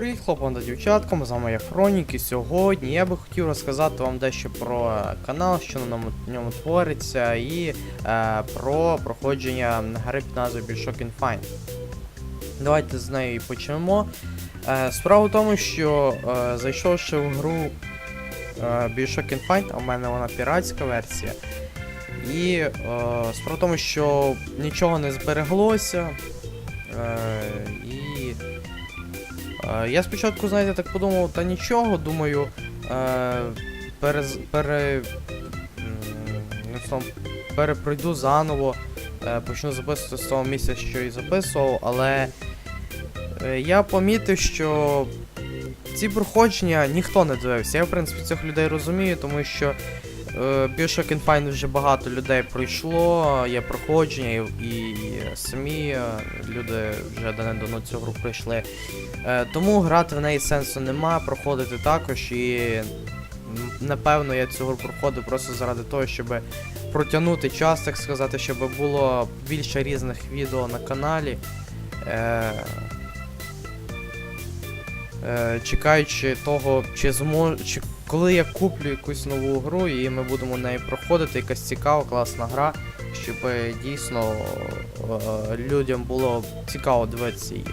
Привіт, хлопам та дівчаткам, з вами я Фронік, і сьогодні я би хотів розказати вам дещо про канал, що на ньому, твориться, і е, про проходження гри під назвою Bioshock Infinite. Давайте з нею і почнемо. Е, справа в тому, що е, зайшовши в гру е, Bioshock Infinite, а в мене вона піратська версія. І е, справа в тому, що нічого не збереглося. Е, і Я спочатку, знаєте, так подумав, та нічого, думаю, е, пере, пере, перепройду заново, е, почну записувати з того місця, що і записував, але е, я помітив, що ці проходження ніхто не дивився. Я, в принципі, цих людей розумію, тому що е, Bioshock Infinite вже багато людей пройшло, є проходження, і, і самі е, люди вже давно цю гру пройшли. Е, тому грати в неї сенсу нема, проходити також і напевно я цю гру проходив просто заради того, щоб протягнути час, так сказати, щоб було більше різних відео на каналі. Е, е, чекаючи того, чи зможу. Коли я куплю якусь нову гру і ми будемо нею проходити, якась цікава, класна гра, щоб е, дійсно е, людям було цікаво дивитися її.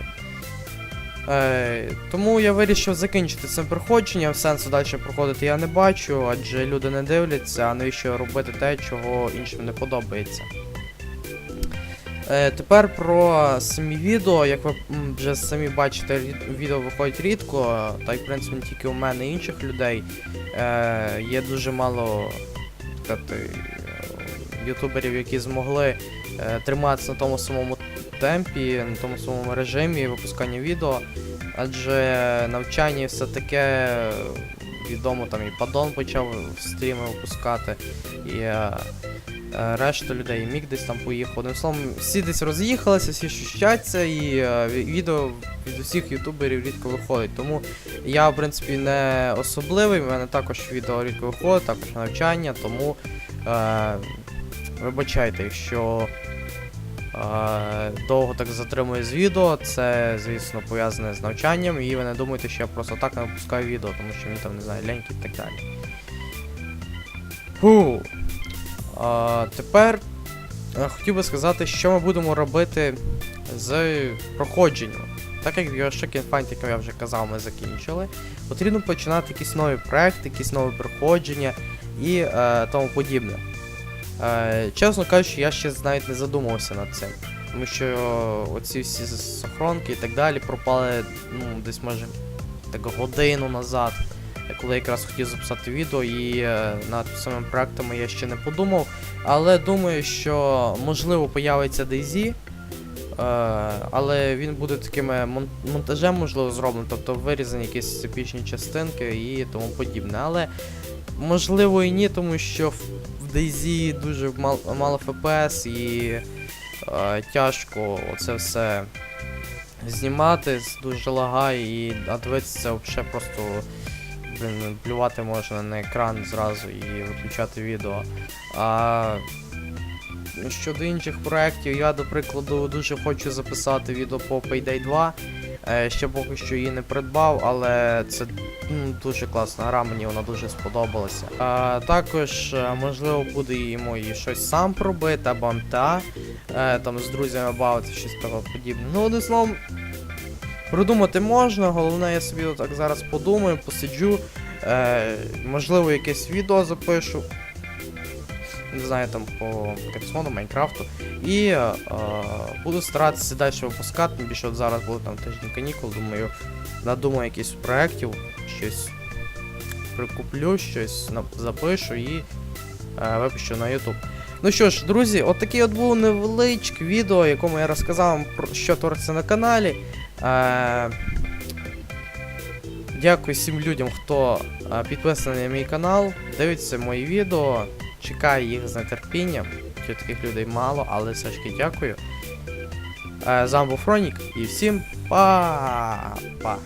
Е, тому я вирішив закінчити цим проходженням. Сенсу далі проходити я не бачу, адже люди не дивляться, а навіщо робити те, чого іншим не подобається. Е, тепер про самі відео. Як ви вже самі бачите, відео виходить рідко, та й в принципі не тільки у мене і інших людей. Е, є дуже мало сказати, е, ютуберів, які змогли е, триматися на тому самому темпі, на тому самому режимі випускання відео. Адже навчання все таке відомо там і Падон почав стріми випускати, і е, решта людей, і Мік десь там поїхав. Одним словом, всі десь роз'їхалися, всі щущаться, і е, відео від усіх ютуберів рідко виходить. Тому я, в принципі, не особливий, в мене також відео рідко виходить, також навчання, тому е, вибачайте, якщо е, довго так затримую з відео, це, звісно, пов'язане з навчанням, і ви не думайте, що я просто так не випускаю відео, тому що мені там, не знаю, ляньки і так далі. Фу. А, тепер е, хотів би сказати, що ми будемо робити з проходженням. Так як Bioshock Infinite, як я вже казав, ми закінчили, потрібно починати якісь нові проекти, якісь нові проходження і е, тому подібне. Е, чесно кажучи, я ще навіть не задумувався над цим. Тому що оці всі сохронки і так далі пропали ну, десь може так годину назад, коли я якраз хотів записати відео і е, над самим проектами я ще не подумав. Але думаю, що можливо появиться DayZ, е, але він буде таким е, монтажем, можливо, зроблений, тобто вирізані якісь епічні частинки і тому подібне. Але можливо і ні, тому що в DayZ дуже мал, мало FPS і е, тяжко оце все знімати, дуже лагає і дивитися це взагалі просто блін, плювати можна на екран зразу і виключати відео. А щодо інших проєктів, я, до прикладу, дуже хочу записати відео по Payday 2. Е, ще поки що її не придбав, але це ну, дуже класна гра, мені вона дуже сподобалася. А, також, е, можливо, буде йому і щось сам пробити, або МТА, е, там з друзями бавити, щось того подібне. Ну, одним словом, придумати можна, головне, я собі так зараз подумаю, посиджу, е, можливо, якесь відео запишу. Не знаю, там по Катсону, Майнкрафту. І е, буду старатися далі випускати, більше от зараз буде там тиждень канікул, думаю, надумаю якісь проєктів, щось прикуплю, щось запишу і е, випущу на YouTube. Ну що ж, друзі, от такий от був невеличке відео, якому я розказав вам про що твориться на каналі. Е, дякую всім людям, хто підписаний на мій канал, дивиться мої відео, чекаю їх з нетерпінням. Що таких людей мало, але все ж таки дякую. Е, з вами був Фронік і всім па-па!